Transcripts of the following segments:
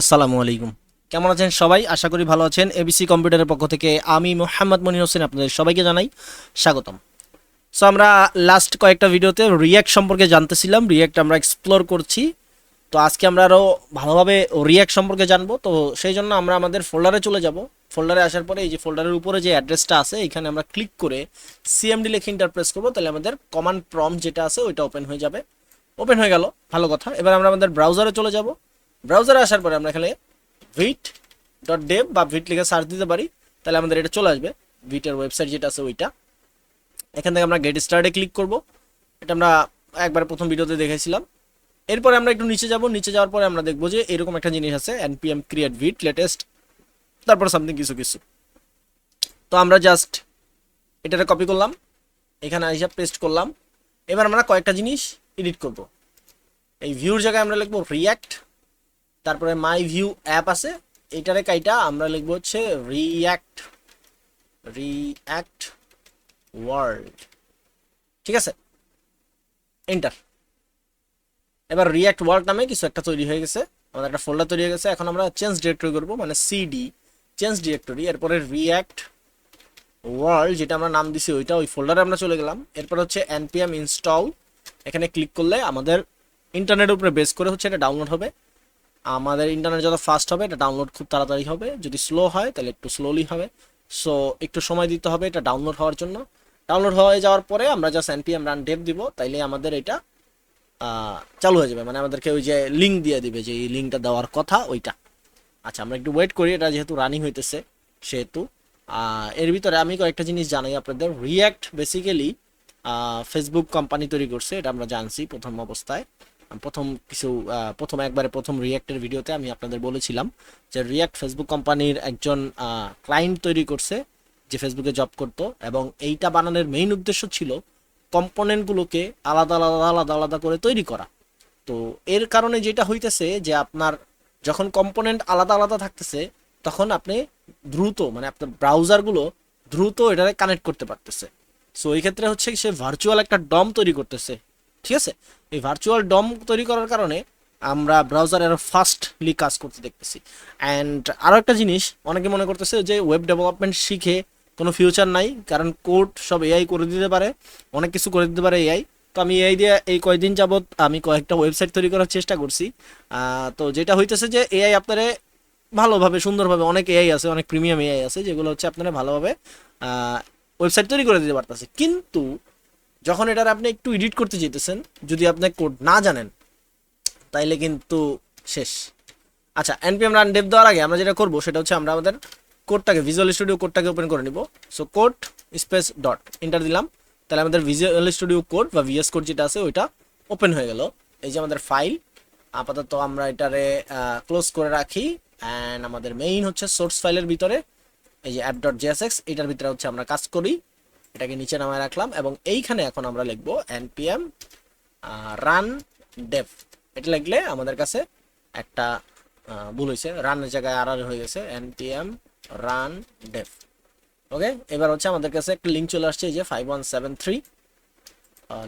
আসসালামু আলাইকুম। কেমন আছেন সবাই? আশা করি ভালো আছেন। এবিসি কম্পিউটারের পক্ষ থেকে আমি মোহাম্মদ মনির হোসেন আপনাদের সবাইকে জানাই স্বাগতম। সো আমরা লাস্ট কয়েকটা ভিডিওতে রিয়াক্ট সম্পর্কে জানতেছিলাম। রিয়াক্ট আমরা এক্সপ্লোর করছি। তো আজকে আমরা আরও ভালোভাবে রিয়াক্ট সম্পর্কে জানব। তো সেই জন্য আমরা আমাদের ফোল্ডারে চলে যাব। ফোল্ডারে আসার পরে এই যে ফোল্ডারের উপরে যে অ্যাড্রেসটা আছে, এখানে আমরা ক্লিক করে সিএমডি লিখে ইন্টারপ্রেস করব। তাহলে আমাদের কমান্ড প্রম যেটা আছে, ওইটা ওপেন হয়ে যাবে। ওপেন হয়ে গেল। ভালো কথা। এবার আমরা আমাদের ব্রাউজারে চলে যাব। ব্রাউজারে আসার পরে আমরা এখানে ভিট ডট ডেভ বা ভিট লিখে সার্চ দিতে পারি। তাহলে আমাদের এটা চলে আসবে। ভিটের ওয়েবসাইট যেটা আছে ওইটা। এখান থেকে আমরা গেট স্টার্টে ক্লিক করব। এটা আমরা একবার প্রথম ভিডিওতে দেখেছিলাম। এরপরে আমরা একটু নিচে যাব। নিচে যাওয়ার পরে আমরা দেখব যে এরকম একটা জিনিস আছে এনপিএম ক্রিয়েট ভিট লেটেস্ট তারপর সামথিং কিছু কিছু। তো আমরা জাস্ট এটাতে কপি করলাম। এখানে আইসা পেস্ট করলাম। এবার আমরা কয়েকটা জিনিস এডিট করব। এই ভিউর জায়গায় আমরা লিখব রিয়াক্ট তারপরে মাই ভিউ অ্যাপ আছে। এটারে কাইটা আমরা লিখব হচ্ছে রিঅ্যাক্ট রিঅ্যাক্ট ওয়ার্ল্ড ঠিক আছে? এন্টার এবার রিঅ্যাক্ট ওয়ার্ল্ড নামে কিছু একটা তৈরি হয়ে গেছে। আমাদের একটা ফোল্ডার তৈরি হয়ে গেছে। এখন আমরা চেঞ্জ ডিরেক্টরি করব মানে সিডি চেঞ্জ ডিরেক্টরি এরপরে রিঅ্যাক্ট ওয়ার্ল্ড যেটা আমরা নাম দিছি ওইটা ওই ফোল্ডারে আমরা চলে গেলাম। এরপর হচ্ছে npm ইনস্টল এখানে ক্লিক করলে আমাদের ইন্টারনেটের উপরে বেস করে হচ্ছে এটা ডাউনলোড হবে। আমাদের ইন্টারনেট যত ফাস্ট হবে, এটা ডাউনলোড খুব তাড়াতাড়ি হবে। যদি স্লো হয়, তাহলে একটু স্লোলি হবে। সো একটু সময় দিতে হবে এটা ডাউনলোড হওয়ার জন্য। ডাউনলোড হয়ে যাওয়ার পরে আমরা জাস্ট npm রান ডেভ দিব, তাইলে আমাদের এটা চালু হয়ে যাবে। মানে আমাদেরকে ওই যে লিঙ্ক দিয়ে দিবে, যে এই লিঙ্কটা দেওয়ার কথা, ওইটা। আচ্ছা আমরা একটু ওয়েট করি, এটা যেহেতু রানিং হইতেছে, সেহেতু। এর ভিতরে আমি কয়েকটা জিনিস জানাই আপনাদের। রিয়াক্ট বেসিক্যালি ফেসবুক কোম্পানি তৈরি করছে, এটা আমরা জানছি প্রথম অবস্থায়। প্রথম কিছু প্রথম একবারে প্রথম রিয়াক্টের ভিডিওতে আমি আপনাদের বলেছিলাম যে রিয়াক্ট ফেসবুক কোম্পানির একজন ক্লায়েন্ট তৈরি করছে যে ফেসবুকে জব করতো এবং এইটা বানানোর মেইন উদ্দেশ্য ছিল কম্পোনেন্টগুলোকে আলাদা আলাদা আলাদা আলাদা করে তৈরি করা। তো এর কারণে যেটা হইতেছে যে আপনার যখন কম্পোনেন্ট আলাদা আলাদা থাকতেছে, তখন আপনি দ্রুত মানে আপনার ব্রাউজারগুলো দ্রুত এটারে কানেক্ট করতে পারতেছে। সো এই ক্ষেত্রে হচ্ছে সে ভার্চুয়াল একটা ডম তৈরি করতেছে। ঠিক আছে? এই ভার্চুয়াল ডম তৈরি করার কারণে আমরা ব্রাউজার আরও ফাস্টলি কাজ করতে দেখতেছি। অ্যান্ড আরও একটা জিনিস, অনেকে মনে করতেছে যে ওয়েব ডেভেলপমেন্ট শিখে কোনো ফিউচার নাই, কারণ কোড সব এআই করে দিতে পারে, অনেক কিছু করে দিতে পারে এআই তো আমি এআই দিয়ে এই কয়েকদিন যাবৎ আমি কয়েকটা ওয়েবসাইট তৈরি করার চেষ্টা করছি। তো যেটা হইতেছে যে এআই আপনারে ভালোভাবে, সুন্দরভাবে, অনেক এআই আছে, অনেক প্রিমিয়াম এআই আছে, যেগুলো হচ্ছে আপনারা ভালোভাবে ওয়েবসাইট তৈরি করে দিতে পারতেছে। কিন্তু যখন এটার আপনি একটু এডিট করতে যেতেছেন, যদি আপনি কোড না জানেন, তাইলে কিন্তু শেষ। আচ্ছা এনপিএম রান ডেপ দেওয়ার আগে আমরা যেটা করব, সেটা হচ্ছে আমরা আমাদের কোডটাকে ভিজুয়াল স্টুডিও কোডটাকে ওপেন করে নিব। So code space dot enter দিলাম। তাহলে আমাদের ভিজুয়াল স্টুডিও কোড বা ভিএস কোড যেটা আছে, ওইটা ওপেন হয়ে গেল। এই যে আমাদের ফাইল আপাতত আমরা এটারে ক্লোজ করে রাখি। অ্যান্ড আমাদের মেইন হচ্ছে সোর্স ফাইলের ভিতরে, এই যে অ্যাপ ডট জিএসএক্স এটার ভিতরে হচ্ছে আমরা কাজ করি। এটাকে নিচে নামায় রাখলাম এবং এইখানে এখন আমরা লিখব এনপিএম রান ডেভ এটা লিখলে আমাদের কাছে একটা ভুল হয়েছে। রানের জায়গায় আর আর হয়ে গেছে। এনপিএম রান ডেভ ওকে এবার হচ্ছে আমাদের কাছে একটা লিঙ্ক চলে আসছে, এই যে five one seven three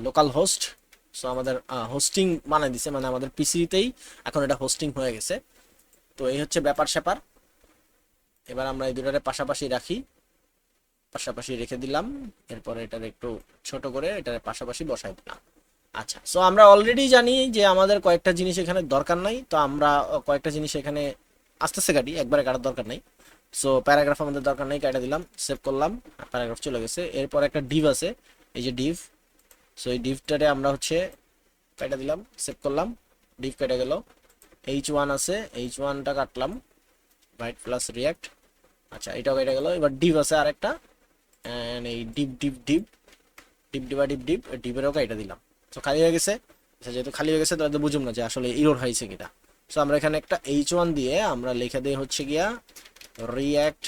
local host so আমাদের হোস্টিং বানাই দিছে। মানে আমাদের পিসিতেই এখন এটা হোস্টিং হয়ে গেছে। তো এই হচ্ছে ব্যাপার স্যাপার এবার আমরা এই দুটারে পাশাপাশি রাখি। পাশাপাশি রেখে দিলাম। এরপরে এটার একটু ছোট করে এটার পাশাপাশি বসাই দিলাম। আচ্ছা সো আমরা অলরেডি জানি যে আমাদের কয়েকটা জিনিস এখানে দরকার নাই। তো আমরা কয়েকটা জিনিস এখানে আস্তে আস্তে কাটি, একবারে কাটার দরকার নাই। সো প্যারাগ্রাফ আমাদের দরকার নেই, কেটে দিলাম সেভ করলাম প্যারাগ্রাফ চলে গেছে। এরপর একটা ডিভ আছে, এই যে ডিভ সো এই ডিভটারে আমরা হচ্ছে কেটে দিলাম সেভ করলাম ডিভ কেটে গেল। এইচ ওয়ান আছে এইচ ওয়ানটা কাটলাম রাইট প্লাস রিয়াক্ট আচ্ছা এটাও কেটে গেল। এবার ডিভ আছে আরেকটা। অ্যান্ড এই div div div div div div ডিপেরও কেটে দিলাম। তো খালি হয়ে গেছে। আচ্ছা যেহেতু খালি হয়ে গেছে বুঝুম না যে আসলে সো আমরা এখানে একটা এইচ ওয়ান দিয়ে আমরা হচ্ছে গিয়া রিয়াক্ট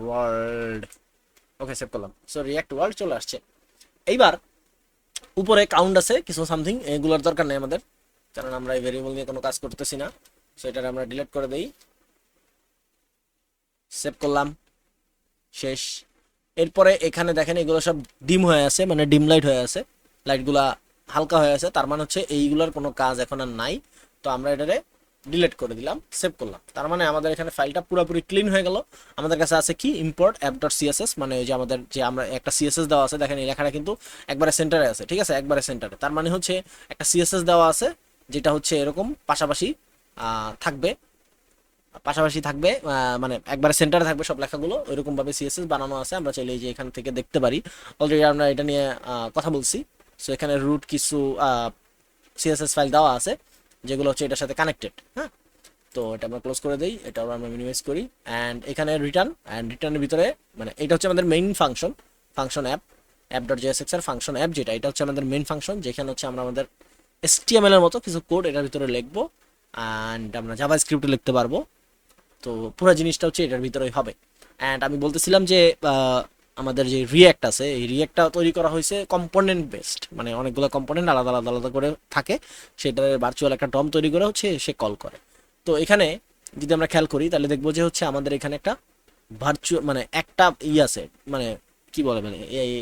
ওয়ার্ল্ড ওকে সেভ করলাম। সো ওয়ার্ল্ড চলে আসছে। এইবার উপরে কাউন্ট আছে, কিছু সামথিং এগুলোর দরকার নেই আমাদের। কারণ আমরা এই ভেরিয়েবল নিয়ে কোনো কাজ করতেছি না। সো এটা আমরা ডিলিট করে দেই। সেভ করলাম। শেষ। এরপরে এখানে দেখেন এগুলো সব ডিম হয়ে আছে মানে ডিম লাইট হয়ে আছে। লাইটগুলা হালকা হয়ে আছে, তার মানে হচ্ছে এইগুলোর কোনো কাজ এখন আর নাই। তো আমরা এটারে ডিলেট করে দিলাম, সেভ করলাম। তার মানে আমাদের এখানে ফাইলটা পুরোপুরি ক্লিন হয়ে গেল। আমাদের কাছে আছে কি? ইম্পোর্ট অ্যাপ ডট সিএসএস মানে ওই যে আমাদের যে আমরা একটা সিএসএস দেওয়া আছে, দেখেন এই লেখাটা কিন্তু একবারে সেন্টারে আছে, ঠিক আছে? একবারে সেন্টারে তার মানে হচ্ছে একটা সিএসএস দেওয়া আছে, যেটা হচ্ছে এরকম পাশাপাশি থাকবে। পাশাপাশি থাকবে মানে একবার সেন্টারে থাকবে সব লেখাগুলো ওইরকম ভাবে সিএসএস বানানো আছে, আমরা চাইলে এই যে এখান থেকে দেখতে পারি। অলরেডি আমরা এটা নিয়ে কথা বলছি। সো এখানে রুট কিছু সিএসএস ফাইল দেওয়া আছে, যেগুলো হচ্ছে এটার সাথে কানেক্টেড হ্যাঁ? তো এটা আমরা ক্লোজ করে দিই এটা আমরা মিনিমাইজ করি। অ্যান্ড এখানে রিটার্ন অ্যান্ড রিটার্নের ভিতরে মানে এটা হচ্ছে আমাদের main function function app app dot GSX এর ফাংশন অ্যাপ যেটা, এটা হচ্ছে আমাদের মেইন ফাংশন যেখানে হচ্ছে আমরা আমাদের এসটিএমএল এর মতো কিছু কোড এটার ভিতরে লিখব অ্যান্ড আমরা জাভা স্ক্রিপ্টে লিখতে পারব। তো পুরো জিনিসটা হচ্ছে এটার ভিতরেই হবে। অ্যান্ড আমি বলতেছিলাম যে আমাদের যে রিয়্যাক্ট আছে, এই রিয়্যাক্টটা তৈরি করা হয়েছে কম্পোনেন্ট বেসড মানে অনেকগুলো কম্পোনেন্ট আলাদা আলাদা আলাদা করে থাকে। সেটার ভার্চুয়াল একটা ডম তৈরি করে হচ্ছে সে কল করে। তো এখানে যদি আমরা খেয়াল করি, তাহলে দেখব যে হচ্ছে আমাদের এখানে একটা ভার্চুয়াল মানে একটা ই আছে মানে কি বলে মানে এই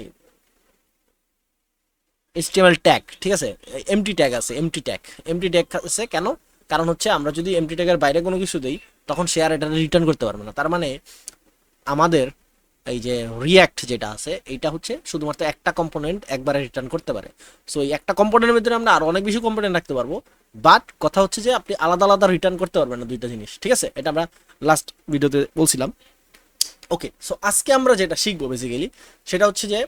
HTML ট্যাগ ঠিক আছে? এমটি ট্যাগ আছে এমটি ট্যাগ এমটি ট্যাগ আছে কেন? কারণ হচ্ছে আমরা যদি এমটি ট্যাগের বাইরে কোনো কিছু দেই তখন আর এটা রিটার্ন করতে পারবে না। তার মানে আমাদের এই যে রিয়্যাক্ট যেটা আছে এটা হচ্ছে শুধুমাত্র একটা কম্পোনেন্ট একবারে রিটার্ন করতে পারে। সো এই একটা কম্পোনেন্টের ভিতরে আমরা আরও অনেক বেশি কম্পোনেন্ট রাখতে পারব। বাট কথা হচ্ছে যে আপনি আলাদা আলাদা রিটার্ন করতে পারবেন না দুইটা জিনিস, ঠিক আছে? এটা আমরা লাস্ট ভিডিওতে বলছিলাম। ওকে সো আজকে আমরা যেটা শিখব বেসিক্যালি সেটা হচ্ছে যে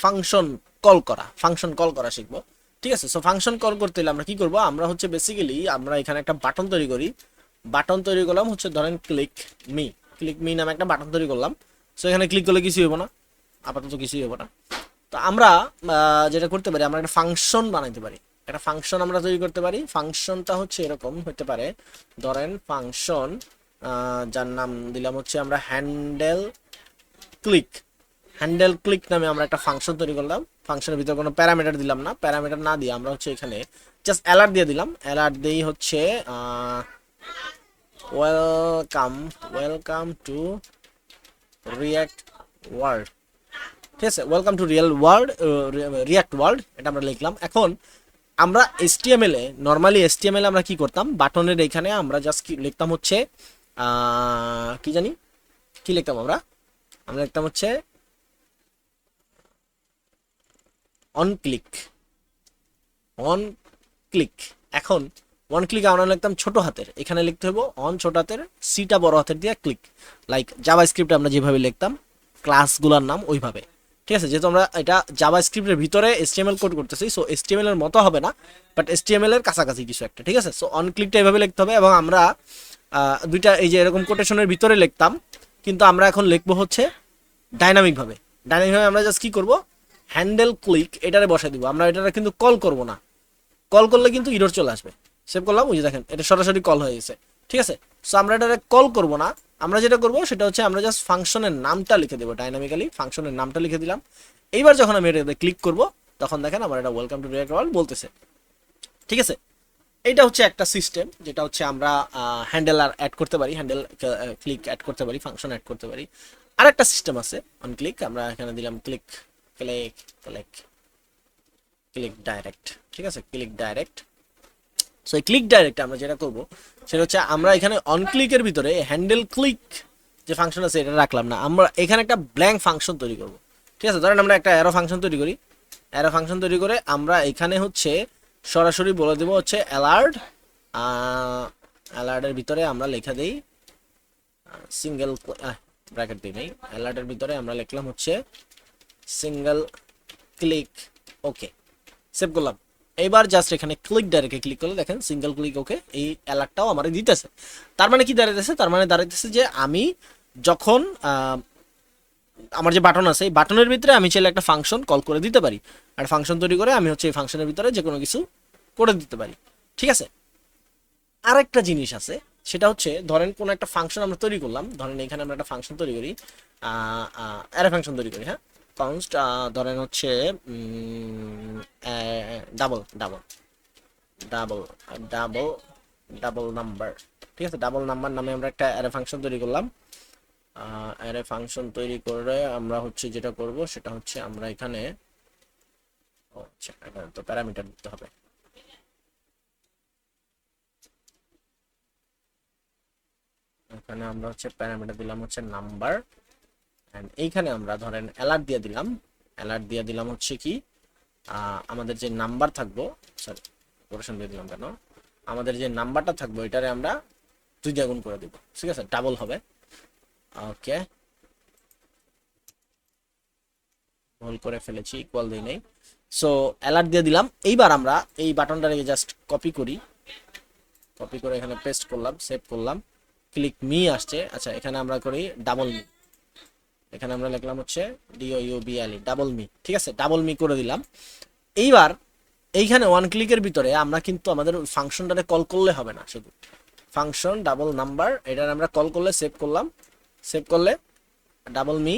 ফাংশন কল করা ফাংশন কল করা শিখব, ঠিক আছে? সো ফাংশন কল করতে হলে আমরা কি করব? আমরা হচ্ছে বেসিক্যালি আমরা এখানে একটা বাটন তৈরি করি। বাটন তৈরি করলাম, হচ্ছে ধরেন ক্লিক মি ক্লিক মি নামে একটা বাটন তৈরি করলাম। সো এখানে ক্লিক করলে কিছুই হব না, আপাতত কিছুই হব না। তো আমরা যেটা করতে পারি, আমরা একটা ফাংশন বানাইতে পারি। একটা ফাংশন আমরা তৈরি করতে পারি। ফাংশনটা হচ্ছে এরকম হতে পারে, ধরেন ফাংশন যার নাম দিলাম হচ্ছে আমরা হ্যান্ডেল ক্লিক হ্যান্ডেল ক্লিক নামে আমরা একটা ফাংশন তৈরি করলাম। ফাংশনের ভিতরে কোনো প্যারামিটার দিলাম না। প্যারামিটার না দিয়ে আমরা হচ্ছে এখানে জাস্ট অ্যালার্ট দিয়ে দিলাম। অ্যালার্ট দিয়েই হচ্ছে welcome welcome to react world ঠিক আছে welcome to real world react world এটা আমরা লিখলাম। এখন আমরা এসটিএমএল এ নর্মালি এসটিএমএল আমরা কি করতাম? বাটনের এখানে আমরা জাস্ট কি লিখতাম হচ্ছে কি জানি? কি লিখতাম আমরা? আমরা লিখতাম হচ্ছে অন ক্লিক অন ক্লিক এখন ওয়ান ক্লিক আমরা লিখতাম ছোট হাতের। এখানে লিখতে হবে অন ছোট হাতের সিটা বড় হাতের দিয়ে ক্লিক লাইক জাভা স্ক্রিপ্ট আমরা যেভাবে লিখতাম ক্লাসগুলোর নাম ওইভাবে। ঠিক আছে? যেহেতু আমরা এটা জাভা স্ক্রিপ্টের ভিতরে এসটিএমএল কোড করতেছি সো এসটিএমএল এর মতো হবে না বাট এসটিএমএল এর কাছাকাছি কিছু একটা। ঠিক আছে? সো অন ক্লিকটা এভাবে লিখতে হবে এবং আমরা দুইটা এই যে এরকম কোটেশনের ভিতরে লিখতাম, কিন্তু আমরা এখন লিখব হচ্ছে ডাইনামিক ভাবে। ডাইনামিক ভাবে আমরা জাস্ট কি করব? হ্যান্ডেল ক্লিক এটারে বসাই দিব। আমরা এটারে কিন্তু কল করব না। কল করলে কিন্তু ইরর চলে আসবে। সেভ করলাম, ওই যে দেখেন, এটা সরাসরি কল হয়ে গেছে। ঠিক আছে? সো আমরা এটা কল করব না। আমরা যেটা করব, সেটা হচ্ছে আমরা জাস্ট ফাংশনের নামটা লিখে দেবো ডাইনামিক্যালি ফাংশনের নামটা লিখে দিলাম। এইবার যখন আমি এটাতে ক্লিক করব, তখন দেখেন আমার এটা ওয়েলকাম টু রিয়াক্ট ওয়ার্ল্ড বলতেছে। ঠিক আছে? এইটা হচ্ছে একটা সিস্টেম যেটা হচ্ছে আমরা হ্যান্ডেল আর অ্যাড করতে পারি। হ্যান্ডেল ক্লিক অ্যাড করতে পারি ফাংশন অ্যাড করতে পারি। আর একটা সিস্টেম আছে অন ক্লিক আমরা এখানে দিলাম click click click click direct ঠিক আছে? ক্লিক ডাইরেক্ট সো এই ক্লিক ডাইরেক্ট আমরা যেটা করব, সেটা হচ্ছে আমরা এখানে অন ক্লিকের ভিতরে হ্যান্ডেল ক্লিক যে ফাংশন আছে, এটা রাখলাম না। আমরা এখানে একটা ব্ল্যাঙ্ক ফাংশন তৈরি করব। ঠিক আছে? ধরেন আমরা একটা অ্যারো ফাংশন তৈরি করি। অ্যারো ফাংশন তৈরি করে আমরা এখানে হচ্ছে সরাসরি বলে দেবো হচ্ছে অ্যালার্ট অ্যালার্টের ভিতরে আমরা লেখা দেই সিঙ্গেল ব্র্যাকেট দিই নেই। অ্যালার্টের ভিতরে আমরা লিখলাম হচ্ছে সিঙ্গেল ক্লিক ওকে সেভ করলাম। এবার জাস্ট এখানে ক্লিক ডাইরেক্টে ক্লিক করলে দেখেন সিঙ্গেল ক্লিক ওকে এই অ্যালার্টটাও আমার দিতেছে। তার মানে কি দাঁড়াইতেছে? তার মানে দাঁড়াইতেছে যে আমি যখন আমার যে বাটন আছে, এই বাটনের ভিতরে আমি চাইলে একটা ফাংশন কল করে দিতে পারি। আর ফাংশন তৈরি করে আমি হচ্ছে এই ফাংশনের ভিতরে যে কোনো কিছু করে দিতে পারি। ঠিক আছে? আরেকটা জিনিস আছে, সেটা হচ্ছে ধরেন কোনো একটা ফাংশন আমরা তৈরি করলাম, ধরেন এখানে আমরা একটা ফাংশন তৈরি করি অ্যারে ফাংশন তৈরি করি হ্যাঁ? কনস্ট ধরেন হচ্ছে double double double double double number ঠিক আছে? ডাবল নাম্বার নামে আমরা একটা অ্যারে ফাংশন তৈরি করলাম। অ্যারে ফাংশন তৈরি করে আমরা হচ্ছে যেটা করব, সেটা হচ্ছে আমরা এখানে আচ্ছা এখানে তো প্যারামিটার দিতে হবে। এখানে আমরা হচ্ছে প্যারামিটার দিলাম হচ্ছে নাম্বার এইখানে আমরা ধরেন অ্যালার্ট দিয়ে দিলাম। অ্যালার্ট দিয়ে দিলাম হচ্ছে কি আমাদের যে নাম্বার থাকব সরি অপারেশন দিয়ে দিলাম কেন? আমাদের যে নাম্বারটা থাকব, এটারে আমরা দুই দিয়ে গুণ করে দিব। ঠিক আছে? ডাবল হবে। ওকে ভুল করে ফেলেছি ইকুয়াল দিই নেই। সো অ্যালার্ট দিয়ে দিলাম। এইবার আমরা এই বাটনটাকে জাস্ট কপি করি। কপি করে এখানে পেস্ট করলাম সেভ করলাম। ক্লিক মি আসছে। আচ্ছা এখানে আমরা করি ডাবল মি এখানে আমরা লিখলাম হচ্ছে DO U B L double me ঠিক আছে? ডাবল মি করে দিলাম। এইবার এইখানে ওয়ান ক্লিকের ভিতরে আমরা কিন্তু আমাদের ফাংশনটাতে কল করলে হবে না শুধু। ফাংশন ডাবল নাম্বার এটার আমরা কল করলে সেভ করলাম। সেভ করলে ডাবল মি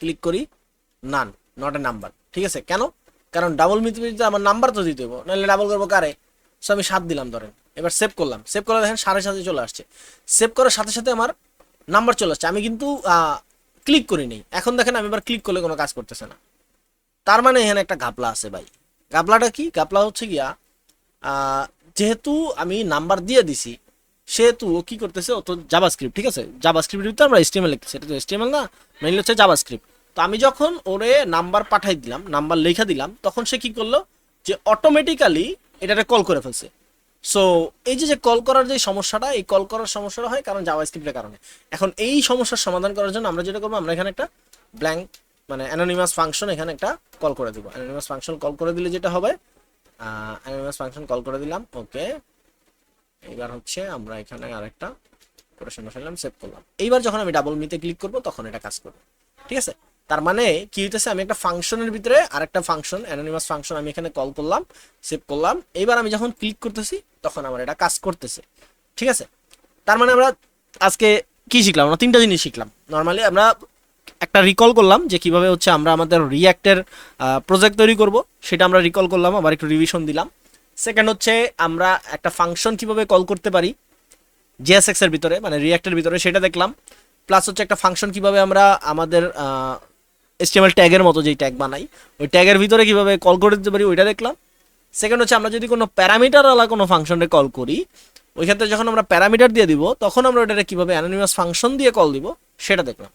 ক্লিক করি নান নট এ নাম্বার ঠিক আছে? কেন? কারণ ডাবল মিতে যদি আমার নাম্বার তো দিতে হব নাহলে ডাবল করব কারে? সো আমি সাত দিলাম ধরেন। এবার সেভ করলাম। সেভ করে দেখেন সাড়ে সাথে চলে আসছে। সেভ করার সাথে সাথে আমার নাম্বার চলে আসছে। আমি কিন্তু ক্লিক করি নেই এখন দেখেন আমি এবার ক্লিক করলে কোনো কাজ করতেছে না। তার মানে এখানে একটা ঘাপলা আছে ভাই। ঘাপলাটা কি? ঘাপলা হচ্ছে গিয়া যেহেতু আমি নাম্বার দিয়ে দিছি, সেহেতু ও কী করতেছে? ও তো জাভা স্ক্রিপ্ট ঠিক আছে? জাভা স্ক্রিপ্টের ভিতরে আমরা এসটিএমএল লিখতেছি। এটা তো এসটিএমএল না মেইনলি হচ্ছে জাভা স্ক্রিপ্ট তো আমি যখন ওরে নাম্বার পাঠাই দিলাম, নাম্বার লেখা দিলাম, তখন সে কি করল? যে অটোমেটিক্যালি এটাকে কল করে ফেলছে। সো এই যে যে কল করার যে সমস্যাটা, এই কল করার সমস্যাটা হয় কারণ জাভা স্ক্রিপ্টের কারণে। এখন এই সমস্যার সমাধান করার জন্য আমরা যেটা করব, আমরা এখানে একটা ব্ল্যাঙ্ক মানে অ্যানোনিমাস ফাংশন এখানে একটা কল করে দেবো। অ্যানোনিমাস ফাংশন কল করে দিলে যেটা হবে? অ্যানোনিমাস ফাংশন কল করে দিলাম, ওকে। এবার হচ্ছে আমরা এখানে আরেকটা অপারেশন বসালাম সেভ করলাম। এইবার যখন আমি ডাবল মিতে ক্লিক করব, তখন এটা কাজ করবে। ঠিক আছে? তার মানে কি হইতেছে, আমি একটা ফাংশনের ভিতরে আরেকটা ফাংশন অ্যানোনিমাস ফাংশন আমি এখানে কল করলাম সেভ করলাম। এইবার আমি যখন ক্লিক করতেছি তখন আমার এটা কাজ করতেছে। ঠিক আছে? তার মানে আমরা আজকে কি শিখলাম? আমরা তিনটা জিনিস শিখলাম। নর্মালি আমরা একটা রিকল করলাম যে কীভাবে হচ্ছে আমরা আমাদের রিয়াক্টের প্রজেক্ট তৈরি করব। সেটা আমরা রিকল করলাম, আবার একটু রিভিশন দিলাম। সেকেন্ড হচ্ছে আমরা একটা ফাংশন কীভাবে কল করতে পারি। জিএসএক্স এর ভিতরে মানে রিয়াক্টের ভিতরে সেটা দেখলাম। প্লাস হচ্ছে একটা ফাংশন কীভাবে আমরা আমাদের এসটিএমএল ট্যাগের মতো যেই ট্যাগ বানাই, ওই ট্যাগের ভিতরে কীভাবে কল করে দিতে পারি, ওইটা দেখলাম। সেকেন্ড হচ্ছে আমরা যদি কোনো প্যারামিটার আলা কোনো ফাংশনে কল করি, ওই ক্ষেত্রে যখন আমরা প্যারামিটার দিয়ে দিব, তখন আমরা ওটাকে কীভাবে অ্যানোনিমাস ফাংশন দিয়ে কল দিব, সেটা দেখলাম।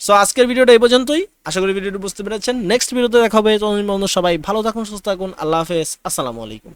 সো আজকের ভিডিওটা এই পর্যন্তই। আশা করি ভিডিওটি বুঝতে পেরেছেন। নেক্সট ভিডিওতে দেখা হবে। তখন সবাই ভালো থাকুন, সুস্থ থাকুন। আল্লাহ হাফেজ। আসসালামু আলাইকুম।